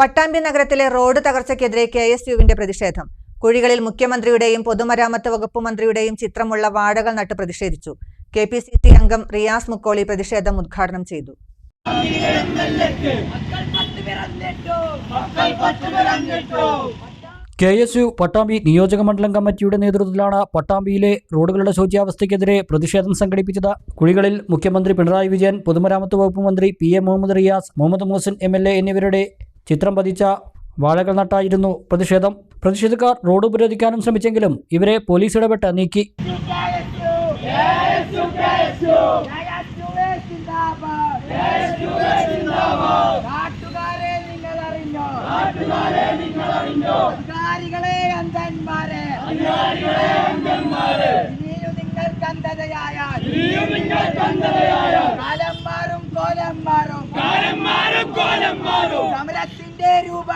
പട്ടാമ്പി നഗരത്തിലെ റോഡ് തകർച്ചയ്ക്കെതിരെ K S യുവിന്റെ പ്രതിഷേധം. കുഴികളിൽ മുഖ്യമന്ത്രിയുടെയും പൊതുമരാമത്ത് വകുപ്പ് മന്ത്രിയുടെയും ചിത്രമുള്ള വാഴകൾ നട്ട് പ്രതിഷേധിച്ചു. കെ പി സി സി അംഗം റിയാസ് മുക്കോളി പ്രതിഷേധം ഉദ്ഘാടനം ചെയ്തു. കെ എസ് യു പട്ടാമ്പി നിയോജക മണ്ഡലം കമ്മിറ്റിയുടെ നേതൃത്വത്തിലാണ് പട്ടാമ്പിയിലെ റോഡുകളുടെ ശോച്യാവസ്ഥയ്ക്കെതിരെ പ്രതിഷേധം സംഘടിപ്പിച്ചത്. കുഴികളിൽ മുഖ്യമന്ത്രി പിണറായി വിജയൻ പൊതുമരാമത്ത് വകുപ്പ് മന്ത്രി P A Muhammad Riyas Muhammad Muhasin A എന്നിവരുടെ ചിത്രം പതിച്ച വാഴകൾ നട്ടായിരുന്നു പ്രതിഷേധം. പ്രതിഷേധക്കാർ റോഡ് ഉപരോധിക്കാനും ശ്രമിച്ചെങ്കിലും ഇവരെ പോലീസ് ഇടപെട്ട് നീക്കി. നിങ്ങൾ അന്ധന്മാരെ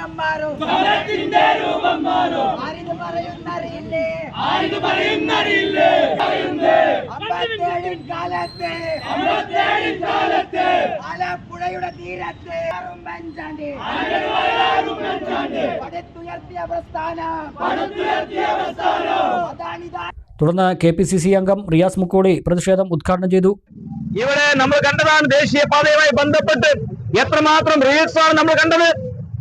സമരത്തിന്റെ രൂപം മാറും ആരിത് പറയുന്നറിയില്ലേ? അമ്പത്തേഴിൻ കാലത്ത് ആലപ്പുഴയുടെ തീരത്ത് ഉമ്മൻചാണ്ടി പടുത്തുയർത്തിയ പ്രസ്ഥാനം. അതാണിതാ തുടർന്ന് കെ പി സി സി അംഗം റിയാസ് മുക്കോടി പ്രതിഷേധം ഉദ്ഘാടനം ചെയ്തു. ഇവിടെ നമ്മൾ കണ്ടതാണ് ദേശീയ ദേശീയപാതയുമായി ബന്ധപ്പെട്ട് എത്രമാത്രം റീൽസ് ആണ് നമ്മൾ കണ്ടത്.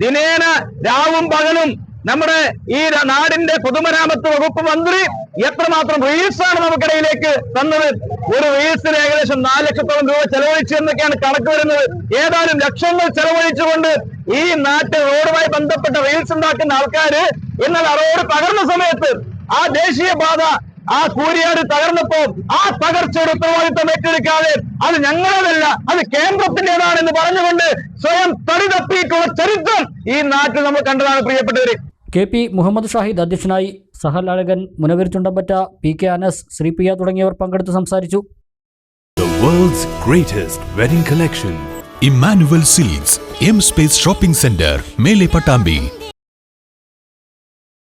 ദിനേന രാവും പകലും നമ്മുടെ ഈ നാടിന്റെ പൊതുമരാമത്ത് വകുപ്പ് മന്ത്രി എത്രമാത്രം റീൽസാണ് നമുക്കിടയിലേക്ക് തന്നത്? ഒരു റീൽസിന് ഏകദേശം നാല് ലക്ഷത്തോളം രൂപ ചെലവഴിച്ചു എന്നൊക്കെയാണ് കണക്ക് വരുന്നത്. ഏതാനും ലക്ഷങ്ങൾ ചെലവഴിച്ചുകൊണ്ട് ഈ നാട്ടിൽ റോഡുമായി ബന്ധപ്പെട്ട റീൽസ് ഉണ്ടാക്കുന്ന ആൾക്കാര് എന്നാൽ റോഡ് തകർന്ന സമയത്ത് ആ ദേശീയപാത ആ കൂരിയാട് തകർന്നപ്പോ ആ തകർച്ചയുടെ ഉത്തരവാദിത്തം ഏറ്റെടുക്കാതെ അത് ഞങ്ങളതല്ല അത് കേന്ദ്രത്തിന്റേതാണെന്ന് പറഞ്ഞുകൊണ്ട് സ്വയം തടി തപ്പിയിട്ടുള്ള ചരിത്രം ഈ നാട്ടിൽ നമ്മൾ കണ്ടതാണ് പ്രിയപ്പെട്ടവര് കെ പി മുഹമ്മദ് ഷാഹിദ് അധ്യക്ഷനായി സഹൽ അഴകൻ മുനവർ ചുണ്ടമ്പറ്റ പി കെ അനസ് ശ്രീപ്രിയ തുടങ്ങിയവർ പങ്കെടുത്ത് സംസാരിച്ചു The world's greatest wedding collection. Emmanuel Silks, M Space Shopping Center, Mele Patambi,